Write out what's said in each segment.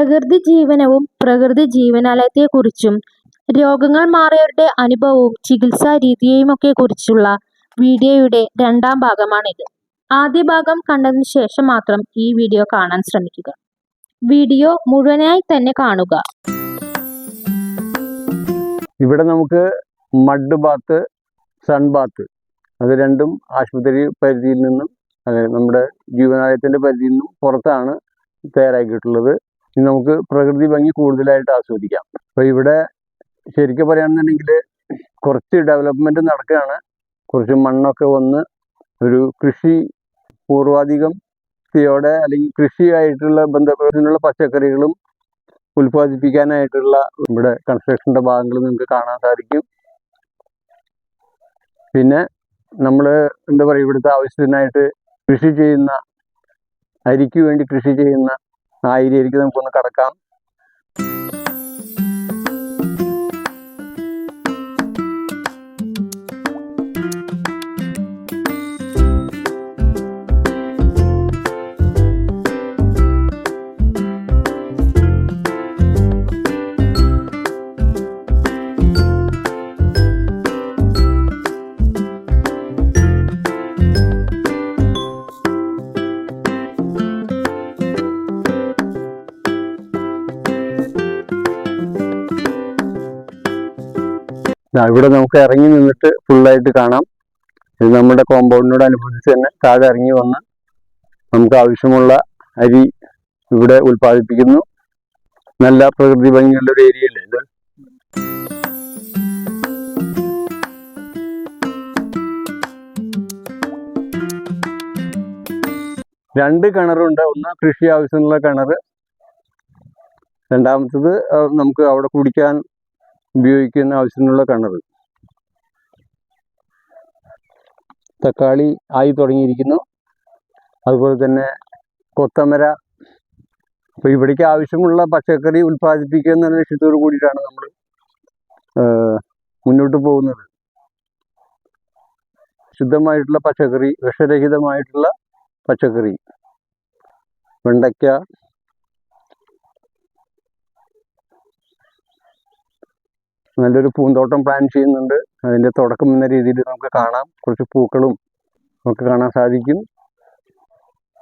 പ്രകൃതി ജീവനവും പ്രകൃതി ജീവനാലയത്തെക്കുറിച്ചും രോഗങ്ങൾ മാറിയവരുടെ അനുഭവവും ചികിത്സാ രീതിയെയുമൊക്കെ കുറിച്ചുള്ള വീഡിയോയുടെ രണ്ടാം ഭാഗമാണിത്. ആദ്യ ഭാഗം കണ്ടതിന് ശേഷം മാത്രം ഈ വീഡിയോ കാണാൻ ശ്രമിക്കുക. വീഡിയോ മുഴുവനായി തന്നെ കാണുക. ഇവിടെ നമുക്ക് മഡ് ബാത്ത് സൺ ബാത്ത് അത് രണ്ടും ആശുപത്രി പരിധിയിൽ നിന്നും അതെ നമ്മുടെ ജീവനാലയത്തിന്റെ പരിധിയിൽ നിന്നും പുറത്താണ് തയ്യാറാക്കിയിട്ടുള്ളത് ഇനി നമുക്ക് പ്രകൃതി ഭംഗി കൂടുതലായിട്ട് ആസ്വദിക്കാം. അപ്പോൾ ഇവിടെ ശരിക്കും പറയുകയാണെന്നുണ്ടെങ്കിൽ കുറച്ച് ഡെവലപ്മെന്റ് നടക്കുകയാണ്. കുറച്ച് മണ്ണൊക്കെ വന്ന് ഒരു കൃഷി പൂർവാധികം യോടെ അല്ലെങ്കിൽ കൃഷിയായിട്ടുള്ള ബന്ധപ്പെട്ടുള്ള പച്ചക്കറികളും ഉൽപ്പാദിപ്പിക്കാനായിട്ടുള്ള ഇവിടെ കൺസ്ട്രക്ഷന്റെ ഭാഗങ്ങൾ നിങ്ങൾക്ക് കാണാൻ സാധിക്കും. പിന്നെ നമ്മൾ എന്താ പറയുക ഇവിടുത്തെ ആവശ്യത്തിനായിട്ട് കൃഷി ചെയ്യുന്ന അരിക്ക് വേണ്ടി കൃഷി ചെയ്യുന്ന ആ ഏരിയയിലേക്ക് നമുക്കൊന്ന് കടക്കാം. ഇവിടെ നമുക്ക് ഇറങ്ങി നിന്നിട്ട് ഫുള്ളായിട്ട് കാണാം. ഇത് നമ്മുടെ കോമ്പൗണ്ടിനോട് അനുബന്ധിച്ച് തന്നെ താഴെ ഇറങ്ങി വന്ന് നമുക്ക് ആവശ്യമുള്ള അരി ഇവിടെ ഉൽപ്പാദിപ്പിക്കുന്നു. നല്ല പ്രകൃതി ഭംഗിയുള്ള ഒരു ഏരിയയല്ലേ ഇത്? രണ്ട് കിണറുണ്ട്. ഒന്ന് കൃഷി ആവശ്യമുള്ള കിണർ രണ്ടാമത്തത് നമുക്ക് അവിടെ കുടിക്കാൻ ഉപയോഗിക്കുന്ന ആവശ്യത്തിനുള്ള കിണർ. തക്കാളി ആയി തുടങ്ങിയിരിക്കുന്നു. അതുപോലെ തന്നെ കൊത്തമര. അപ്പോൾ ഇവിടേക്ക് ആവശ്യമുള്ള പച്ചക്കറി ഉൽപ്പാദിപ്പിക്കുക എന്ന ലക്ഷ്യത്തോടു കൂടിയിട്ടാണ് നമ്മൾ മുന്നോട്ട് പോകുന്നത്. ശുദ്ധമായിട്ടുള്ള പച്ചക്കറി വിഷരഹിതമായിട്ടുള്ള പച്ചക്കറി. വെണ്ടയ്ക്ക നല്ലൊരു പൂന്തോട്ടം പ്ലാൻ ചെയ്യുന്നുണ്ട്. അതിന്റെ തുടക്കം എന്ന രീതിയിൽ നമുക്ക് കാണാം. കുറച്ച് പൂക്കളും ഒക്കെ കാണാൻ സാധിക്കും.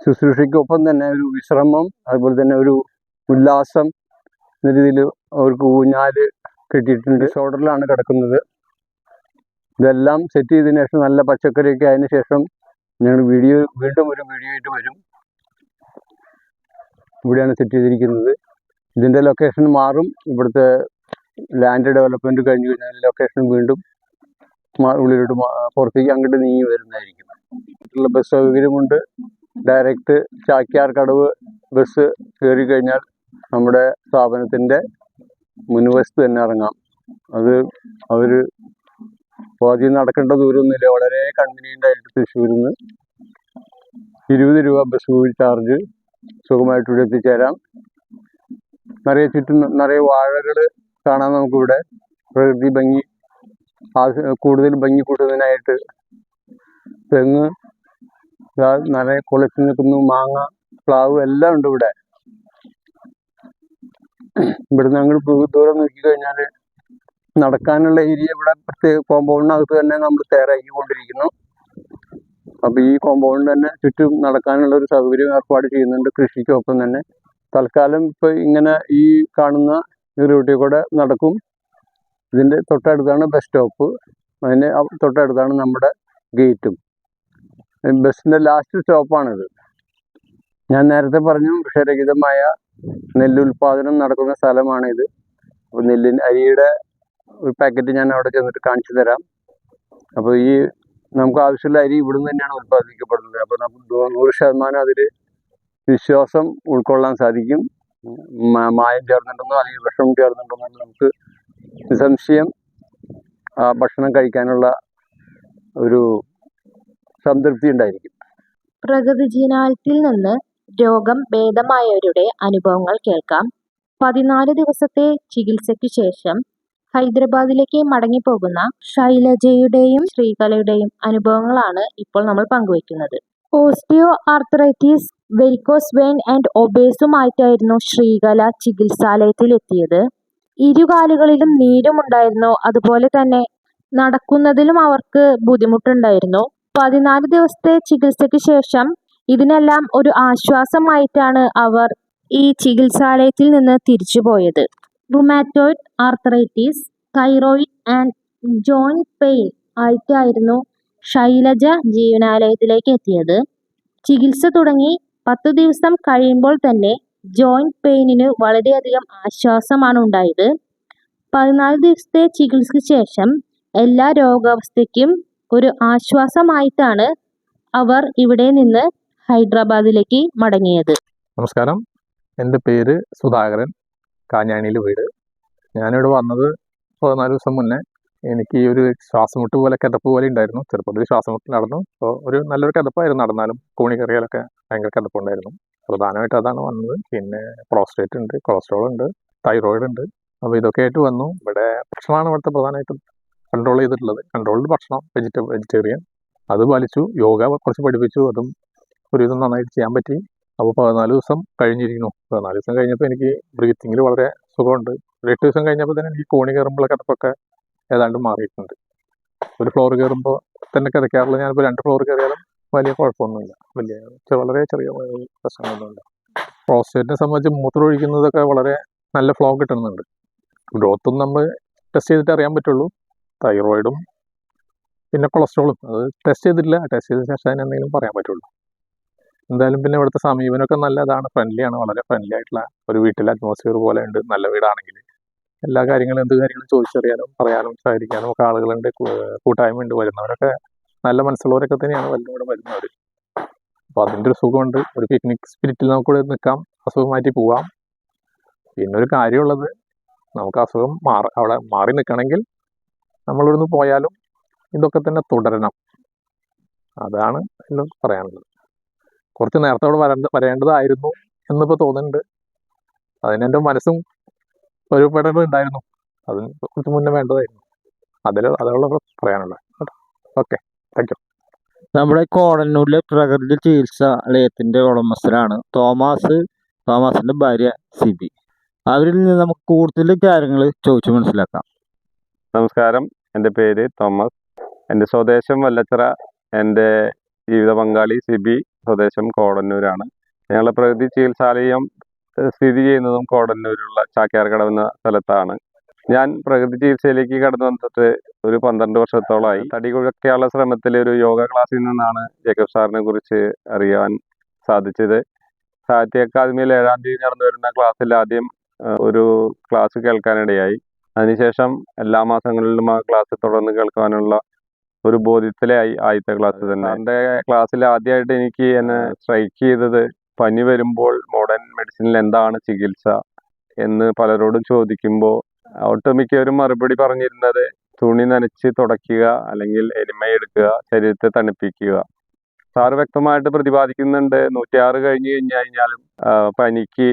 ശുശ്രൂഷയ്ക്കൊപ്പം തന്നെ ഒരു വിശ്രമം അതുപോലെ തന്നെ ഒരു ഉല്ലാസം എന്ന രീതിയിൽ അവർക്ക് ഊഞ്ഞാൽ കെട്ടിയിട്ടുണ്ട്. ഷോൾഡറിലാണ് കിടക്കുന്നത്. ഇതെല്ലാം സെറ്റ് ചെയ്തതിന് ശേഷം നല്ല പച്ചക്കറിയൊക്കെ ആയതിനു ശേഷം ഞങ്ങൾ വീഡിയോ വീണ്ടും ഒരു വീഡിയോ ആയിട്ട് വരും. ഇവിടെയാണ് സെറ്റ് ചെയ്തിരിക്കുന്നത്. ഇതിന്റെ ലൊക്കേഷൻ മാറും. ഇവിടുത്തെ ലാൻഡ് ഡെവലപ്മെന്റ് കഴിഞ്ഞു കഴിഞ്ഞാൽ ലൊക്കേഷൻ വീണ്ടും ഉള്ളിലോട്ട് പുറത്തേക്ക് അങ്ങോട്ട് നീങ്ങി വരുന്നതായിരിക്കും. മറ്റുള്ള ബസ് സൗകര്യമുണ്ട്. ഡയറക്റ്റ് ചാക്യാർ കടവ് ബസ് കയറി കഴിഞ്ഞാൽ നമ്മുടെ സ്ഥാപനത്തിന്റെ മുൻവശത്ത് തന്നെ ഇറങ്ങാം. അത് അവർ ആദ്യം നടക്കേണ്ട ദൂരമൊന്നുമില്ല. വളരെ കൺവീനിയന്റ് ആയിട്ട് തൃശ്ശൂരിൽ നിന്ന് ഇരുപത് രൂപ ബസ് കൂലി ചാർജ് സുഖമായിട്ട് ഇവിടെ എത്തിച്ചേരാം. നിറയെ ചുറ്റും നിറയെ വാഴകൾ കാണാം നമുക്കിവിടെ. പ്രകൃതി ഭംഗി കൂടുതൽ ഭംഗി കൂട്ടുന്നതിനായിട്ട് തെങ്ങ് നിറയെ കുളച്ച് നിൽക്കുന്നു മാങ്ങ പ്ലാവ് എല്ലാം ഉണ്ട് ഇവിടെ. ഇവിടുന്ന് ഞങ്ങൾ ദൂരം നോക്കി കഴിഞ്ഞാൽ നടക്കാനുള്ള ഏരിയ ഇവിടെ പ്രത്യേക കോമ്പൗണ്ടിനകത്ത് തന്നെ നമ്മൾ തയ്യാറാക്കിക്കൊണ്ടിരിക്കുന്നു അപ്പോൾ ഈ കോമ്പൗണ്ട് തന്നെ ചുറ്റും നടക്കാനുള്ള ഒരു സൗകര്യം ഏർപ്പാട് ചെയ്യുന്നുണ്ട് കൃഷിക്കൊപ്പം തന്നെ. തൽക്കാലം ഇപ്പോൾ ഇങ്ങനെ ഈ കാണുന്ന ഈ റൂട്ടിൽ കൂടെ നടക്കും. ഇതിന്റെ തൊട്ടടുത്താണ് ബസ് സ്റ്റോപ്പ്. അതിന് തൊട്ടടുത്താണ് നമ്മുടെ ഗേറ്റും. ബസ്സിന്റെ ലാസ്റ്റ് സ്റ്റോപ്പാണിത്. ഞാൻ നേരത്തെ പറഞ്ഞു വിഷരഹിതമായ നെല്ലുൽപാദനം നടക്കുന്ന സ്ഥലമാണിത്. അപ്പോൾ നെല്ലിൻ അരിയുടെ ഒരു പാക്കറ്റ് ഞാൻ അവിടെ ചെന്നിട്ട് കാണിച്ചു തരാം. അപ്പോൾ ഈ നമുക്ക് ആവശ്യമുള്ള അരി ഇവിടുന്ന് തന്നെയാണ് ഉൽപ്പാദിപ്പിക്കപ്പെടുന്നത്. അപ്പോൾ നമുക്ക് നൂറ് ശതമാനം അതിൽ വിശ്വാസം ഉൾക്കൊള്ളാൻ സാധിക്കും. മായം ചേർന്നിട്ടുണ്ടോ അല്ലെങ്കിൽ വിഷം ചേർന്നിട്ടുണ്ടോ എന്ന് നമുക്ക് നിസംശയം ഭക്ഷണം കഴിക്കാനുള്ള ഒരു സംതൃപ്തി ഉണ്ടായിരിക്കും പ്രകൃതി ജീവനാലയത്തിൽ നിന്ന് രോഗം ഭേദമായവരുടെ അനുഭവങ്ങൾ കേൾക്കാം. പതിനാല് ദിവസത്തെ ചികിത്സയ്ക്ക് ശേഷം ഹൈദരാബാദിലേക്ക് മടങ്ങിപ്പോകുന്ന ശൈലജയുടെയും ശ്രീകലയുടെയും അനുഭവങ്ങളാണ് ഇപ്പോൾ നമ്മൾ പങ്കുവയ്ക്കുന്നത്. Osteoarthritis, varicose vein and ഒബേസുമായിട്ടായിരുന്നു ശ്രീകല ചികിത്സാലയത്തിൽ എത്തിയത് ഇരുകാലുകളിലും നീരുമുണ്ടായിരുന്നു അതുപോലെ തന്നെ നടക്കുന്നതിലും അവർക്ക് ബുദ്ധിമുട്ടുണ്ടായിരുന്നു. പതിനാല് ദിവസത്തെ ചികിത്സയ്ക്ക് ശേഷം ഇതിനെല്ലാം ഒരു ആശ്വാസമായിട്ടാണ് അവർ ഈ ചികിത്സാലയത്തിൽ നിന്ന് തിരിച്ചുപോയത്. Rheumatoid arthritis thyroid and joint pain ആയിട്ടായിരുന്നു ശൈലജ ജീവനാലയത്തിലേക്ക് എത്തിയത്. ചികിത്സ തുടങ്ങി പത്തു ദിവസം കഴിയുമ്പോൾ തന്നെ ജോയിന്റ് പെയിനിന് വളരെയധികം ആശ്വാസമാണ് ഉണ്ടായത് പതിനാല് ദിവസത്തെ ചികിത്സയ്ക്ക് ശേഷം എല്ലാ രോഗാവസ്ഥയ്ക്കും ഒരു ആശ്വാസമായിട്ടാണ് അവർ ഇവിടെ നിന്ന് ഹൈദരാബാദിലേക്ക് മടങ്ങിയത്. നമസ്കാരം. എന്റെ പേര് സുധാകരൻ. കാഞ്ഞാണിയിൽ വീട്. ഞാനിവിടെ വന്നത് പതിനാല് ദിവസം മുന്നേ എനിക്ക് ഈ ഒരു ശ്വാസമുട്ട് പോലെ കിതപ്പ് പോലെ ഉണ്ടായിരുന്നു. ചെറുപ്പത്തിൽ ശ്വാസമുട്ട് നടന്നു. അപ്പോൾ ഒരു നല്ലൊരു കിതപ്പായിരുന്നു നടന്നാലും കൂണി കയറിയാലൊക്കെ ഭയങ്കര കിടപ്പുണ്ടായിരുന്നു. പ്രധാനമായിട്ട് അതാണ് വന്നത്. പിന്നെ പ്രോസ്റ്റേറ്റ് ഉണ്ട് കൊളസ്ട്രോൾ ഉണ്ട് തൈറോയിഡ് ഉണ്ട്. അപ്പോൾ ഇതൊക്കെ ആയിട്ട് വന്നു. ഇവിടെ ഭക്ഷണമാണ് ഇവിടുത്തെ പ്രധാനമായിട്ടും കൺട്രോൾ ചെയ്തിട്ടുള്ളത്. കൺട്രോൾഡ് ഭക്ഷണം വെജിറ്റ വെജിറ്റേറിയൻ അത് പാലിച്ചു. യോഗ കുറച്ച് പഠിപ്പിച്ചു. അതും ഒരു ഇതും നന്നായിട്ട് ചെയ്യാൻ പറ്റി. അപ്പോൾ പതിനാല് ദിവസം കഴിഞ്ഞിരിക്കുന്നു. പതിനാല് ദിവസം കഴിഞ്ഞപ്പോൾ എനിക്ക് ബ്രീത്തിങ്ങിൽ വളരെ സുഖമുണ്ട്. എട്ട് ദിവസം കഴിഞ്ഞപ്പോൾ തന്നെ എനിക്ക് കോണി കയറുമ്പോഴൊക്കെ കിടപ്പൊക്കെ ഏതാണ്ട് മാറിയിട്ടുണ്ട്. ഒരു ഫ്ലോർ കയറുമ്പോൾ തന്നെ കിടക്കാറുള്ള ഞാനിപ്പോൾ രണ്ട് ഫ്ലോർ കയറിയാലും വലിയ കുഴപ്പമൊന്നുമില്ല. വലിയ വളരെ ചെറിയ പ്രശ്നങ്ങളൊന്നുമില്ല. പ്രോസ്റ്റേറ്റിനെ സംബന്ധിച്ച് മൂത്രം ഒഴിക്കുന്നതൊക്കെ വളരെ നല്ല ഫ്ലോ കിട്ടുന്നുണ്ട്. ഗ്രോത്തും നമ്മൾ ടെസ്റ്റ് ചെയ്തിട്ട് അറിയാൻ പറ്റുള്ളൂ. തൈറോയിഡും പിന്നെ കൊളസ്ട്രോളും. അത് ടെസ്റ്റ് ചെയ്തിട്ടില്ല. ടെസ്റ്റ് ചെയ്ത ശേഷം അതിന് എന്തെങ്കിലും പറയാൻ പറ്റുള്ളൂ. എന്തായാലും പിന്നെ ഇവിടുത്തെ സമീപനമൊക്കെ നല്ലതാണ് ഫ്രണ്ട്ലി ആണ്. വളരെ ഫ്രണ്ട്ലി ആയിട്ടുള്ള ഒരു വീട്ടിലെ അറ്റ്മോസ്ഫിയർ പോലെ ഉണ്ട്. നല്ല വീടാണെങ്കിൽ എല്ലാ കാര്യങ്ങളും എന്ത് കാര്യങ്ങളും ചോദിച്ചറിയാനും പറയാനും സഹകരിക്കാനും ഒക്കെ ആളുകളുണ്ട്. കൂട്ടായ്മ ഉണ്ട് വരുന്നവരൊക്കെ നല്ല മനസ്സുള്ളവരൊക്കെ തന്നെയാണ് വല്ലതും ഇവിടെ വരുന്നവർ അപ്പോൾ അതിന്റെ ഒരു സുഖമുണ്ട്. ഒരു പിക്നിക് സ്പിരിറ്റിൽ നമുക്കിവിടെ നിൽക്കാം. അസുഖം മാറ്റി പോവാം. പിന്നെ ഒരു കാര്യമുള്ളത് നമുക്ക് അസുഖം മാറി അവിടെ മാറി നിൽക്കണമെങ്കിൽ നമ്മളിവിടുന്ന് പോയാലും ഇതൊക്കെ തന്നെ തുടരണം. അതാണ് ഇതിൽ പറയാനുള്ളത്. കുറച്ച് നേരത്തെ അവിടെ വരേണ്ട വരേണ്ടതായിരുന്നു എന്നിപ്പോൾ തോന്നുന്നുണ്ട്. അതിനെന്റെ മനസ്സും ഒരുപെടേണ്ടതുണ്ടായിരുന്നു അതിന് കുറച്ച് മുന്നേ വേണ്ടതായിരുന്നു. അതിൽ അതുള്ള പറയാനുള്ളത്. കേട്ടോ ഓക്കെ. നമ്മുടെ കോടന്നൂരിലെ പ്രകൃതി ചികിത്സാലയത്തിന്റെ ഉടമസ്ഥരാണ് തോമസ് തോമസിന്റെ ഭാര്യ സിബി. അവരിൽ നിന്ന് നമുക്ക് കൂടുതൽ കാര്യങ്ങൾ ചോദിച്ചു മനസ്സിലാക്കാം. നമസ്കാരം. എന്റെ പേര് തോമസ്. എന്റെ സ്വദേശം വല്ലച്ചിറ. എന്റെ ജീവിത പങ്കാളി സിബി സ്വദേശം കോടന്നൂരാണ്. ഞങ്ങളുടെ പ്രകൃതി ചികിത്സാലയം സ്ഥിതി ചെയ്യുന്നതും കോടന്നൂരിലുള്ള ചാക്യാർ കടവെന്ന സ്ഥലത്താണ്. ഞാൻ പ്രകൃതി ചികിത്സയിലേക്ക് കടന്നു വന്നിട്ട് ഒരു പന്ത്രണ്ട് വർഷത്തോളമായി തടി കുഴക്കാനുള്ള ശ്രമത്തിൽ ഒരു യോഗ ക്ലാസ്സിൽ നിന്നാണ് ജേക്കബ് സാറിനെ കുറിച്ച് അറിയാൻ സാധിച്ചത്. സാഹിത്യ അക്കാദമിയിൽ ഏഴാം തീയതി നടന്നു വരുന്ന ക്ലാസ്സിൽ ആദ്യം ഒരു ക്ലാസ് കേൾക്കാനിടയായി. അതിനുശേഷം എല്ലാ മാസങ്ങളിലും ആ ക്ലാസ് തുടർന്ന് കേൾക്കാനുള്ള ഒരു ബോധ്യത്തിലായി ആദ്യത്തെ ക്ലാസ് തന്നെ. എന്റെ ക്ലാസ്സിൽ ആദ്യമായിട്ട് എനിക്ക് എന്നെ സ്ട്രൈക്ക് ചെയ്തത് പനി വരുമ്പോൾ മോഡേൺ മെഡിസിനിൽ എന്താണ് ചികിത്സ എന്ന് പലരോടും ചോദിക്കുമ്പോൾ ഒട്ടുമിക്കവരും മറുപടി പറഞ്ഞിരുന്നത് തുണി നനച്ച് തുടയ്ക്കുക അല്ലെങ്കിൽ എരുമയെടുക്കുക ശരീരത്തെ തണുപ്പിക്കുക. സാറ് വ്യക്തമായിട്ട് പ്രതിപാദിക്കുന്നുണ്ട് നൂറ്റിയാറ് കഴിഞ്ഞു കഴിഞ്ഞു കഴിഞ്ഞാലും പനിക്ക്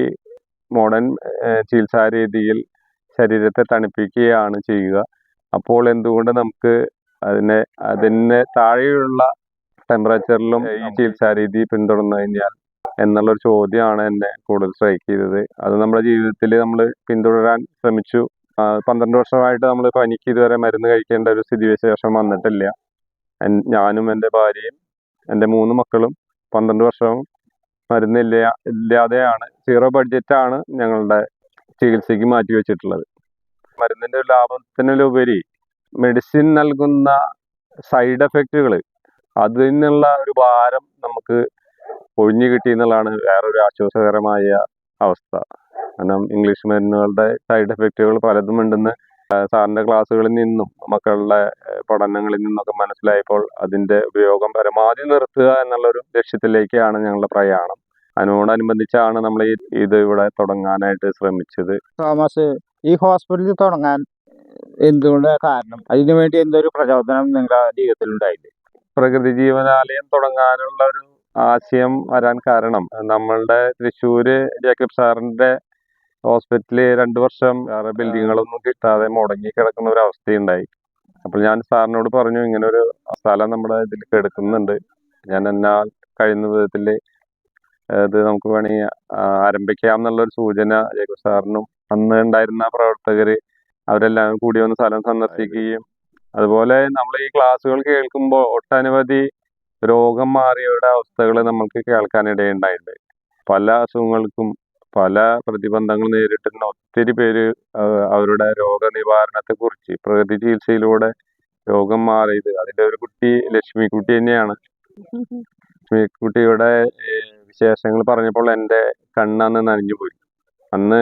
മോഡേൺ ചികിത്സാ രീതിയിൽ ശരീരത്തെ തണുപ്പിക്കുകയാണ് ചെയ്യുക. അപ്പോൾ എന്തുകൊണ്ട് നമുക്ക് അതിനെ അതിന് താഴെയുള്ള ടെമ്പറേച്ചറിലും ഈ ചികിത്സാ രീതി പിന്തുടർന്നു കഴിഞ്ഞാൽ എന്നുള്ളൊരു ചോദ്യമാണ് എന്നെ കൂടുതൽ സ്ട്രൈക്ക് ചെയ്തത്. അത് നമ്മുടെ ജീവിതത്തിൽ നമ്മൾ പിന്തുടരാൻ ശ്രമിച്ചു. പന്ത്രണ്ട് വർഷമായിട്ട് നമ്മൾ പനിക്ക് ഇതുവരെ മരുന്ന് കഴിക്കേണ്ട ഒരു സ്ഥിതി വിശേഷം വന്നിട്ടില്ല ഞാനും എന്റെ ഭാര്യയും എന്റെ മൂന്ന് മക്കളും പന്ത്രണ്ട് വർഷവും മരുന്നില്ല ഇല്ലാതെയാണ് സീറോ ബഡ്ജറ്റാണ് ഞങ്ങളുടെ ചികിത്സയ്ക്ക് മാറ്റി വെച്ചിട്ടുള്ളത്. മരുന്നിന്റെ ലാഭത്തിനുപരി മെഡിസിൻ നൽകുന്ന സൈഡ് എഫക്റ്റുകൾ അതിൽ നിന്നുള്ള ഒരു ഭാരം നമുക്ക് ഒഴിഞ്ഞു കിട്ടി എന്നുള്ളതാണ് വേറൊരു ആശ്വാസകരമായ അവസ്ഥ. കാരണം ഇംഗ്ലീഷ് മരുന്നുകളുടെ സൈഡ് എഫക്റ്റുകൾ പലതും ഉണ്ടെന്ന് സാറിന്റെ സാറിന്റെ ക്ലാസ്സുകളിൽ നിന്നും മക്കളുടെ പഠനങ്ങളിൽ നിന്നൊക്കെ മനസ്സിലായപ്പോൾ അതിന്റെ ഉപയോഗം പരമാവധി നിർത്തുക എന്നുള്ളൊരു ലക്ഷ്യത്തിലേക്കാണ് ഞങ്ങളുടെ പ്രയാണം. അതിനോടനുബന്ധിച്ചാണ് നമ്മൾ ഈ ഇത് ഇവിടെ തുടങ്ങാനായിട്ട് ശ്രമിച്ചത്. തോമസ് ഈ ഹോസ്പിറ്റലിൽ തുടങ്ങാൻ എന്തുകൊണ്ട് കാരണം? അതിനു വേണ്ടി എന്തൊരു പ്രചോദനം നിങ്ങളുടെ ജീവിതത്തിൽ ഉണ്ടായില്ലേ? പ്രകൃതി ജീവനാലയം തുടങ്ങാനുള്ള ഒരു ആശയം വരാൻ കാരണം നമ്മളുടെ തൃശ്ശൂര് ജേക്കബ് സാറിന്റെ ഹോസ്പിറ്റലിൽ രണ്ടു വർഷം വേറെ ബിൽഡിങ്ങുകളൊന്നും കിട്ടാതെ മുടങ്ങി കിടക്കുന്ന ഒരു അവസ്ഥയുണ്ടായി. അപ്പോൾ ഞാൻ സാറിനോട് പറഞ്ഞു ഇങ്ങനെ ഒരു സ്ഥലം നമ്മുടെ ഇതിൽ കിടക്കുന്നുണ്ട്. ഞാൻ എന്നാൽ കഴിയുന്ന വിധത്തിൽ ഇത് നമുക്ക് വേണമെങ്കിൽ ആരംഭിക്കാം എന്നുള്ളൊരു സൂചന ജേക്കബ് സാറിനും അന്ന് ഉണ്ടായിരുന്ന പ്രവർത്തകർ അവരെല്ലാം കൂടി ഒന്ന് സ്ഥലം സന്ദർശിക്കുകയും അതുപോലെ നമ്മൾ ഈ ക്ലാസ്സുകൾ കേൾക്കുമ്പോൾ ഒട്ടനവധി രോഗം മാറിയവരുടെ അവസ്ഥകൾ നമ്മൾക്ക് കേൾക്കാനിടയുണ്ടായിട്ടുണ്ട്. പല അസുഖങ്ങൾക്കും പല പ്രതിബന്ധങ്ങൾ നേരിട്ടുന്ന ഒത്തിരി പേര് അവരുടെ രോഗനിവാരണത്തെ കുറിച്ച് പ്രകൃതി ചികിത്സയിലൂടെ രോഗം മാറിയത്. അതിന്റെ ഒരു കുട്ടി ലക്ഷ്മിക്കുട്ടി തന്നെയാണ്. ലക്ഷ്മിക്കുട്ടിയുടെ വിശേഷങ്ങൾ പറഞ്ഞപ്പോൾ എന്റെ കണ്ണന്ന് നനഞ്ഞു പോയി. അന്ന്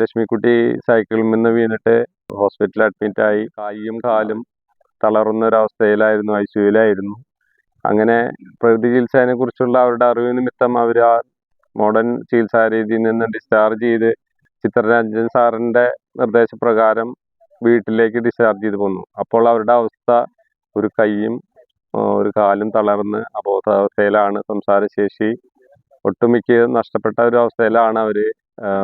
ലക്ഷ്മിക്കുട്ടി സൈക്കിളിൽ നിന്ന് വീണിട്ട് ഹോസ്പിറ്റലിൽ അഡ്മിറ്റ് ആയി. കൈയും കാലും തളർന്ന ഒരു അവസ്ഥയിലായിരുന്നു. ഐ സിയുലായിരുന്നു അങ്ങനെ പ്രകൃതി ചികിത്സയെ കുറിച്ചുള്ള അവരുടെ അറിവ് നിമിത്തം അവർ ആ മോഡേൺ ചികിത്സാ രീതിയിൽ നിന്ന് ഡിസ്ചാർജ് ചെയ്ത് ചിത്രരഞ്ജൻ സാറിന്റെ നിർദ്ദേശപ്രകാരം വീട്ടിലേക്ക് ഡിസ്ചാർജ് ചെയ്ത് പോന്നു. അപ്പോൾ അവരുടെ അവസ്ഥ ഒരു കൈയും ഒരു കാലും തളർന്ന് അബോധാവസ്ഥയിലാണ് സംസാരശേഷി. ഒട്ടുമിക്ക നഷ്ടപ്പെട്ട ഒരു അവസ്ഥയിലാണ് അവർ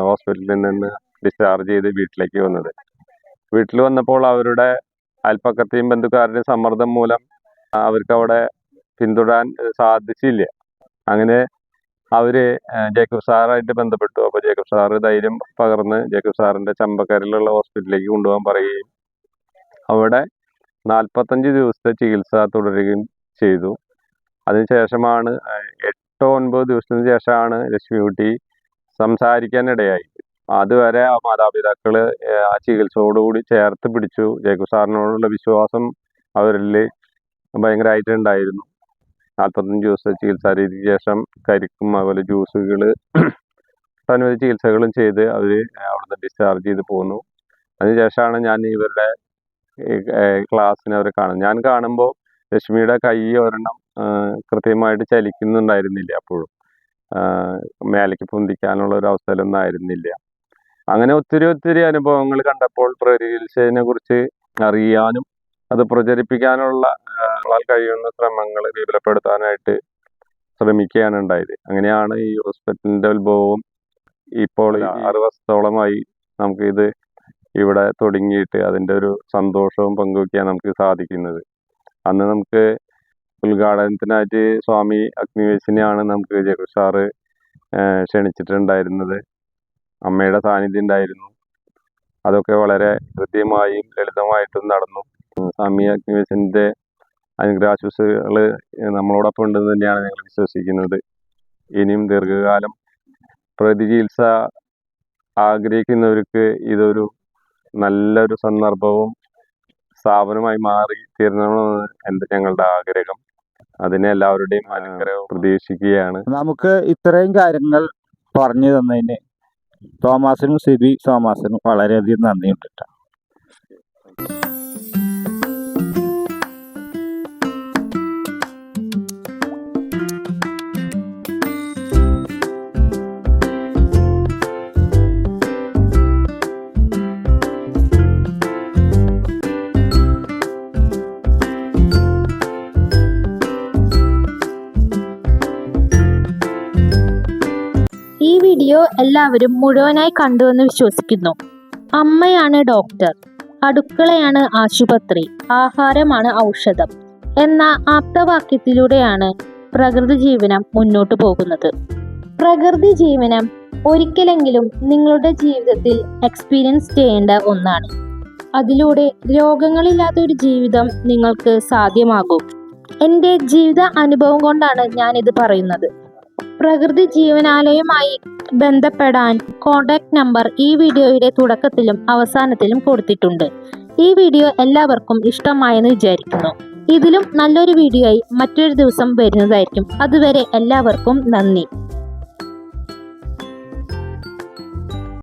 ഹോസ്പിറ്റലിൽ നിന്ന് ഡിസ്ചാർജ് ചെയ്ത് വീട്ടിലേക്ക് വന്നത്. വീട്ടിൽ വന്നപ്പോൾ അവരുടെ അയൽപ്പക്കത്തെയും ബന്ധുക്കാരുടെയും സമ്മർദ്ദം മൂലം അവർക്ക് അവിടെ പിന്തുടരാൻ സാധിച്ചില്ല. അങ്ങനെ ഏഹ്, ജേക്കബ് സാറായിട്ട് ബന്ധപ്പെട്ടു. അപ്പോൾ ജേക്കബ് സാറ് ധൈര്യം പകർന്ന് ജേക്കബ് സാറിന്റെ ചമ്പക്കരയിലുള്ള ഹോസ്പിറ്റലിലേക്ക് കൊണ്ടുപോകാൻ പറയുകയും അവിടെ നാൽപ്പത്തഞ്ച് ദിവസത്തെ ചികിത്സ തുടരുകയും ചെയ്തു. അതിനുശേഷമാണ് എട്ടോ ഒൻപത് ദിവസത്തിന് ശേഷമാണ് ലക്ഷ്മിക്കുട്ടി സംസാരിക്കാനിടയായി. അതുവരെ ആ മാതാപിതാക്കൾ ആ ചികിത്സയോടുകൂടി ചേർത്ത് പിടിച്ചു. ജേക്കബ് സാറിനോടുള്ള വിശ്വാസം അവരിൽ ഭയങ്കരമായിട്ട് ഉണ്ടായിരുന്നു നാൽപ്പത്തഞ്ച് ദിവസത്തെ ചികിത്സാ രീതിക്ക് ശേഷം കരിക്കും അതുപോലെ ജ്യൂസുകൾ ഒട്ടനവധി ചികിത്സകളും ചെയ്ത് അവർ അവിടുന്ന് ഡിസ്ചാർജ് ചെയ്ത് പോന്നു. അതിനുശേഷമാണ് ഞാൻ ഇവരുടെ ക്ലാസ്സിന് അവരെ കാണുന്നത്. ഞാൻ കാണുമ്പോൾ ലക്ഷ്മിയുടെ കൈ ഒരെണ്ണം കൃത്യമായിട്ട് ചലിക്കുന്നുണ്ടായിരുന്നില്ല അപ്പോഴും. മേലയ്ക്ക് പൊന്തിക്കാനുള്ള ഒരു അവസരമൊന്നും ആയിരുന്നില്ല. അങ്ങനെ ഒത്തിരി ഒത്തിരി അനുഭവങ്ങൾ കണ്ടപ്പോൾ ചികിത്സയെ കുറിച്ച് അറിയാനും അത് പ്രചരിപ്പിക്കാനുള്ള ആ, നമ്മളാൽ കഴിയുന്ന ശ്രമങ്ങൾ വിപുലപ്പെടുത്താനായിട്ട് ശ്രമിക്കുകയാണ് ഉണ്ടായത്. അങ്ങനെയാണ് ഈ ഹോസ്പിറ്റലിന്റെ ഉത്ഭവവും. ഇപ്പോൾ ആറ് വർഷത്തോളമായി നമുക്ക് ഇത് ഇവിടെ തുടങ്ങിയിട്ട് അതിന്റെ ഒരു സന്തോഷവും പങ്കുവയ്ക്കാൻ നമുക്ക് സാധിക്കുന്നത്. അന്ന് നമുക്ക് ഉദ്ഘാടനത്തിനായിട്ട് സ്വാമി അഗ്നിവേശിനെയാണ് നമുക്ക് ജഗു സാറ് ആ, ക്ഷണിച്ചിട്ടുണ്ടായിരുന്നത്. അമ്മയുടെ സാന്നിധ്യം ഉണ്ടായിരുന്നു. അതൊക്കെ വളരെ ഹൃദ്യമായും ലളിതമായിട്ടും നടന്നു. സ്വാമി അഗ്നിവേശന്റെ അനുഗ്രഹാശുസുകൾ നമ്മളോടൊപ്പം ഉണ്ടെന്ന് തന്നെയാണ് ഞങ്ങൾ വിശ്വസിക്കുന്നത്. ഇനിയും ദീർഘകാലം പ്രതി ചികിത്സ ആഗ്രഹിക്കുന്നവർക്ക് ഇതൊരു നല്ലൊരു സന്ദർഭവും സ്ഥാപനമായി മാറി തീരണമെന്ന് എന്റെ ഞങ്ങളുടെ ആഗ്രഹം. അതിനെ എല്ലാവരുടെയും അനുഗ്രഹം പ്രതീക്ഷിക്കുകയാണ്. നമുക്ക് ഇത്രയും കാര്യങ്ങൾ പറഞ്ഞു തന്നതിന് തോമാസിനും സിബി തോമാസിനും വളരെയധികം നന്ദിയുണ്ട് ട്ടോ. വീഡിയോ എല്ലാവരും മുഴുവനായി കണ്ടുവെന്ന് വിശ്വസിക്കുന്നു. അമ്മയാണ് ഡോക്ടർ. അടുക്കളയാണ് ആശുപത്രി. ആഹാരമാണ് ഔഷധം. എന്ന ആപ്തവാക്യത്തിലൂടെയാണ് പ്രകൃതി ജീവനം മുന്നോട്ടു പോകുന്നത്. പ്രകൃതി ജീവനം ഒരിക്കലെങ്കിലും നിങ്ങളുടെ ജീവിതത്തിൽ എക്സ്പീരിയൻസ് ചെയ്യേണ്ട ഒന്നാണ്. അതിലൂടെ രോഗങ്ങളില്ലാത്ത ഒരു ജീവിതം നിങ്ങൾക്ക് സാധ്യമാകും. എന്റെ ജീവിത അനുഭവം കൊണ്ടാണ് ഇത് പറയുന്നത്. പ്രകൃതി ജീവനാലയവുമായി ബന്ധപ്പെടാൻ കോൺടാക്ട് നമ്പർ ഈ വീഡിയോയുടെ തുടക്കത്തിലും അവസാനത്തിലും കൊടുത്തിട്ടുണ്ട്. ഈ വീഡിയോ എല്ലാവർക്കും ഇഷ്ടമായെന്ന് വിചാരിക്കുന്നു. ഇതിലും നല്ലൊരു വീഡിയോ ആയി മറ്റൊരു ദിവസം വരുന്നതായിരിക്കും. അതുവരെ എല്ലാവർക്കും നന്ദി.